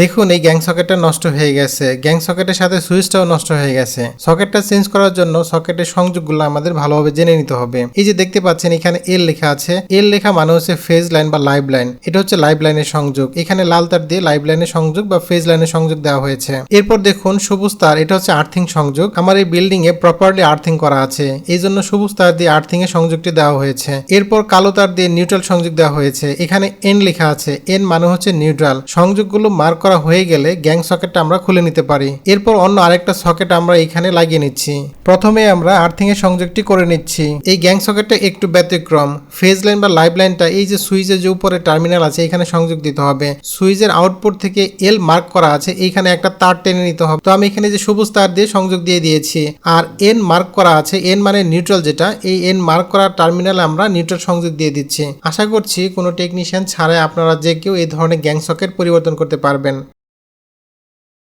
দেখুন, এই গ্যাং সকেটটা নষ্ট হয়ে গেছে। গ্যাং সকেটের সাথে সুইচটাও নষ্ট হয়ে গেছে। সকেটটা চেঞ্জ করার জন্য সকেটের সংযোগগুলো আমাদের ভালোভাবে জেনে নিতে হবে। এই যে দেখতে পাচ্ছেন, এখানে এল লেখা আছে। এল লেখা মানে হচ্ছে ফেজ লাইন বা লাইভ লাইন এটা হচ্ছে লাইভ লাইনের সংযোগ। এখানে লাল তার দিয়ে লাইভ লাইনের সংযোগ বা ফেজ লাইনের সংযোগ দেওয়া হয়েছে। এরপর দেখুন, সবুজ তার, এটা হচ্ছে আর্থিং সংযোগ। আমার এই বিল্ডিং এ প্রপারলি আর্থিং করা আছে। এই জন্য সবুজ তার দিয়ে আর্থিং এর সংযোগটি দেওয়া হয়েছে। এরপর কালো তার দিয়ে নিউট্রাল সংযোগ দেওয়া হয়েছে। এখানে এন লেখা আছে। এন মানে হচ্ছে নিউট্রাল সংযোগগুলো মার্ক করা হয়ে গেলে গ্যাং সকেটটা আমরা খুলে নিতে পারি। এরপর অন্য আরেকটা সকেট আমরা এখানে লাগিয়ে নিচ্ছি। প্রথমে আমরা আর্থিং এর সংযোগটি করে নিচ্ছি। এই গ্যাং সকেটটা একটু ব্যতিক্রম। ফেজ লাইন বা লাইভ লাইনটা এই যে সুইচের যে উপরে টার্মিনাল আছে, এখানে সংযোগ দিতে হবে। সুইচের আউটপুট থেকে এল মার্ক করা আছে, এইখানে একটা তার টেনে নিতে হবে। তো আমি এখানে যে সবুজ তার দিয়ে সংযোগ দিয়ে দিয়েছি, আর এন মার্ক করা আছে এন মানে নিউট্রাল যেটা, এই এন মার্ক করা টার্মিনালে আমরা নিউট্রাল সংযোগ দিয়ে দিচ্ছি। আশা করছি কোনো টেকনিশিয়ান ছাড়াই আপনারা যে কেউ এই ধরনের গ্যাং সকেট পরিবর্তন করতে পারবেন।